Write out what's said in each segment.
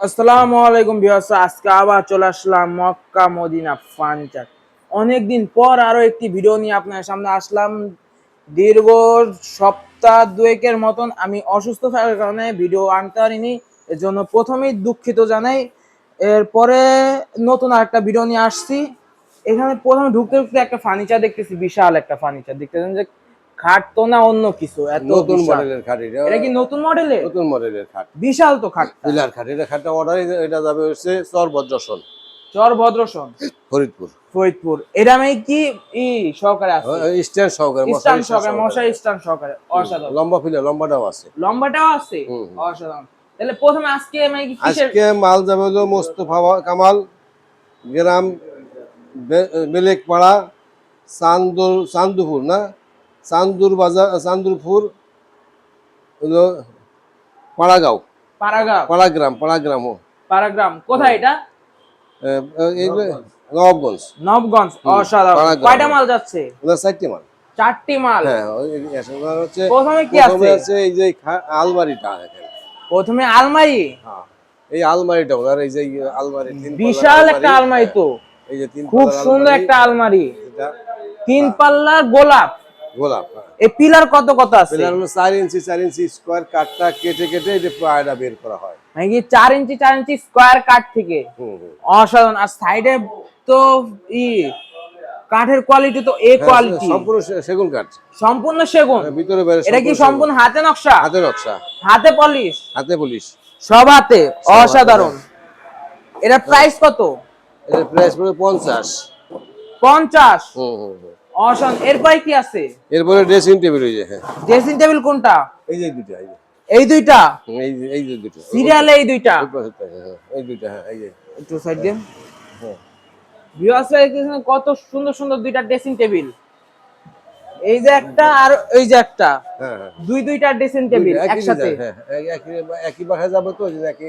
আসসালামু আলাইকুম ভিউয়ার্স, আজকে আবার চলে আসলাম মক্কা মদিনা ফার্নিচার অনেকদিন পর আরও একটি ভিডিও নিয়ে আপনার সামনে আসলাম। দীর্ঘ সপ্তাহ দুয়েকের মতন আমি অসুস্থ থাকার কারণে ভিডিও আনতে পারিনি এর জন্য প্রথমেই দুঃখিত জানাই। এরপরে নতুন আরেকটা ভিডিও নিয়ে আসছি। এখানে প্রথমে ঢুকতে ঢুকতে একটা ফার্নিচার দেখতেছি, বিশাল একটা ফার্নিচার। দেখতেছেন যে খাট তো না অন্য কিছু এত নতুন মডেলের খাট এটা। এটা কি নতুন মডেলের? নতুন মডেলের খাট। বিশাল তো খাট। পিলার খাট এটা খাটটা অর্ডার এটা যাবে হচ্ছে চর বজ্রসন চর ভদ্রসন ফরিদপুর। ফরিদপুর এরামে কি? ই সহকারে আছে। সহকারে সহকারে সহকারে। অসাধারণ। লম্বা পিলার লম্বাটাও আছে। লম্বাটাও আছে। অসাধারণ। তাহলে প্রথমে আজকে মানে কি আজকে মাল যাবে হলো মোস্তফা কামাল গ্রাম বেলেকপাড়া চান্দুর চান্দুপুর না? চান্দুর বাজার চান্দুরপুর হলো পাড়াগাঁও পারাগ্রাম পাড়াগ্রাম পাড়াগ্রাম ও পারাগ্রাম কোথায় এটা নবাবগঞ্জ নবগঞ্জ অসাধারণ কয়টা মাল যাচ্ছে? চারটি মাল। চারটি মাল? হ্যাঁ হচ্ছে প্রথমে কি প্রথমে আছে? আছে এই যে আলমারিটা প্রথমে আলমারি? হ্যাঁ এই আলমারিটা ওনার এই যে আলমারি বিশাল একটা আলমারি। তো। এই যে তিন খুব সুন্দর একটা আলমারি। তিন পাল্লার গোলাপ। গোলাপ হ্যাঁ। এই পিলার কত কত আছে? পিলার হলো চার ইঞ্চি চার ইঞ্চি স্কোয়ার কাঠটা কেটে কেটে এই যে পায়টা বের করা হয়। মানে কি চার ইঞ্চি চার ইঞ্চি স্কোয়ার কাঠ থেকে? অসাধারণ। আর সাইডে তো ই কাঠের কোয়ালিটি তো এ হ্যাঁ, কোয়ালিটি সম্পূর্ণ সেগুন কাঠ। সম্পূর্ণ সেগুন? হ্যাঁ, ভিতরে বাইরে এটা কি সম্পূর্ণ হাতে নকশা? হাতে নকশা। হাতে পলিশ হাতে পুলিশ সব হাতে? অসাধারণ। এটা প্রাইস কত? প্রাইস পড়বে পঞ্চাশ। পঞ্চাশ? হুম হুম। হুম। এরপরে কি আছে? এরপরে ড্রেসিং টেবিল হয়ে যায় হ্যাঁ। ড্রেসিং টেবিল কোনটা? এই যে দুটো এই দুইটা? এই যে এই যে দুটো সিরিয়ালে এই দুইটা? এই হ্যাঁ এই যে। একটু সাইড দিন হ্যাঁ। ভিউয়ার্স দেখতেছেন কত সুন্দর সুন্দর দুইটা ড্রেসিং টেবিল এই যে একটা আর এই যে একটা। হ্যাঁ হ্যাঁ। দুই দুইটা ড্রেসিং টেবিল একসাথে। হ্যাঁ, একই- একই বাসায় যাবে তো জন্য একই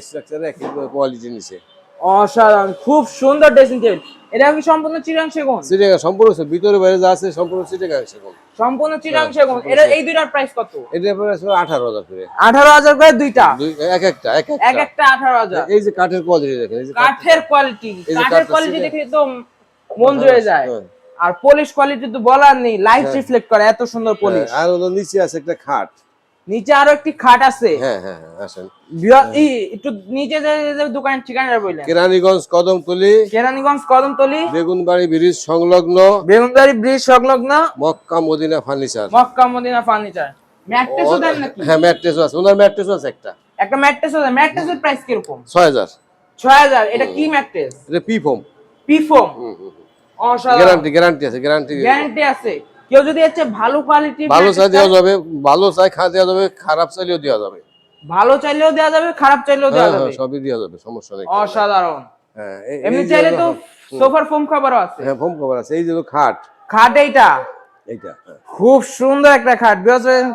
স্ট্রাকচারে একই কোয়ালিটি নিচে অসাধারণ খুব সুন্দর ড্রেসিং টেবিল এটা কি সম্পূর্ণ চিরাং সেগুন? সিটেগা সম্পূর্ণ ভিতরে বাইরে যা আছে সম্পূর্ণ সিটেগা সেরকম সম্পূর্ণ চিরাং হ্যাঁ, সেগুন। এটা এই দুইটার প্রাইস কত? এটা পরে আসলে আঠারো হাজার করে। আঠারো হাজার করে দুইটা? দুই এক একটা এক এক একটা একটা আঠারো হাজার। এই যে কাঠের কোয়ালিটি দেখেন এই যে কাঠের কোয়ালিটি কাঠের কোয়ালিটি দেখে তো মন জুড়ে যায়। হ্যাঁ। আর পলিশ কোয়ালিটি তো বলার নেই লাইট রিফ্লেক্ট করে এত সুন্দর পলিশ হ্যাঁ, আর নিচে আছে একটা খাট। নিচে আরও একটি খাট আছে। হ্যাঁ হ্যাঁ হ্যাঁ আসেন। একটু নিচে দোকানের ঠিকানা বললেন। কেরানীগঞ্জ কদমতলি কেরানীগঞ্জ কদমতলি বেগুনবাড়ি ব্রিজ সংলগ্ন বেগুনবাড়ি ব্রিজ সংলগ্ন মক্কা মদিনা ফার্নিচার। মক্কা মদিনা ফার্নিচার। ম্যাট্রেসও দেন নাকি? হ্যাঁ ম্যাট্রেসও আছে। ওনার ম্যাট্রেসও আছে একটা। ম্যাট্রেসের প্রাইস এটা কি ম্যাট্রেস? এটা পি ফোম পিফোম অসাধারণ। গ্যারান্টি গ্যারান্টি আছে গ্যারান্টি গ্যারান্টি আছে। কেউ যদি হচ্ছে ভালো কোয়ালিটি ভালো চাই দেওয়া যাবে ভালো চাই খা দেওয়া যাবে খারাপ চাইলেও দেওয়া যাবে। ভালো চাইলেও দেওয়া যাবে খারাপ চাইলেও দেওয়া হ্যাঁ যাবে। হ্যাঁ সবই দেওয়া যাবে সমস্যা নেই। অসাধারণ। হ্যাঁ এমনি চাইলে তো সোফার ফোম খাবারও আছে। হ্যাঁ ফোম কভার আছে এই যে খাট। খাট এইটা? এইটা হ্যাঁ। খুব সুন্দর একটা খাট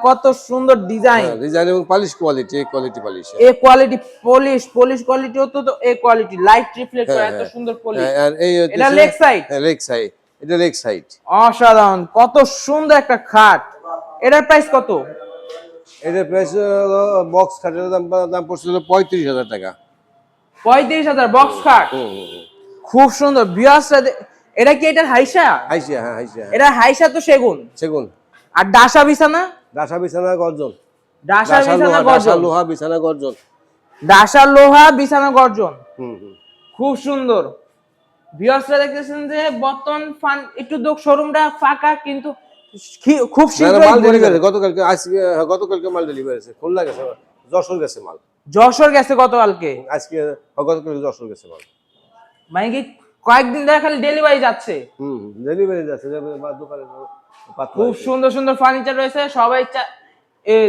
কত সুন্দর ডিজাইন ডিজাইন এবং পলিশ কোয়ালিটি এই quality polish A quality polish polish কোয়ালিটিও তো এ কোয়ালিটি লাইট রিফ্লেক্ট করে এত। সুন্দর পলিশ আর এই এটা লেগ সাইড লেগ সাইড এটা লেগ সাইড অসাধারণ কত সুন্দর একটা খাট। এটার প্রাইস কত? এটার প্রাইস বক্স খাটের দাম দাম পড়ছিল পঁয়ত্রিশ হাজার টাকা। পঁয়ত্রিশ হাজার বক্স খাট? খুব সুন্দর। বিয়াসটা এটা কি এটার হাইসা? হাইসিয়া হ্যাঁ হাইসিয়া এটা হাইসা তো সেগুন। সেগুন। আর ডাসা বিছানা? ডাসা বিছানা গর্জন। ডাসা বিছানা গর্জন। লোহা বিছানা গর্জন। ডাসা লোহা বিছানা গর্জন। হুম। খুব সুন্দর। ভিউয়ার্সরা দেখতেছেন যে বর্তমান ফান একটু দোক শোরুমটা ফাঁকা কিন্তু খুব শীঘ্রই মাল ডেলিভারি গতকালকে আজকে গতকালকে মাল ডেলিভারি আছে। গেছে যশোর গেছে মাল। যশোর গেছে গতকালকে। আজকে গতকালকে যশোর গেছে মাল। মানে কি কয়েকদিন ধরে খালি ডেলিভারি যাচ্ছে। হুম ডেলিভারি যাচ্ছে দোকানে খুব সুন্দর সুন্দর ফার্নিচার রয়েছে। সবাই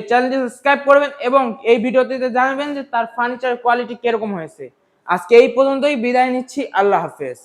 চ্যানেলটি সাবস্ক্রাইব করবেন এবং এই ভিডিওতে জানাবেন যে তার ফার্নিচার কোয়ালিটি কীরকম হয়েছে। আজকে এই পর্যন্তই বিদায় নিচ্ছি। আল্লাহ হাফেজ।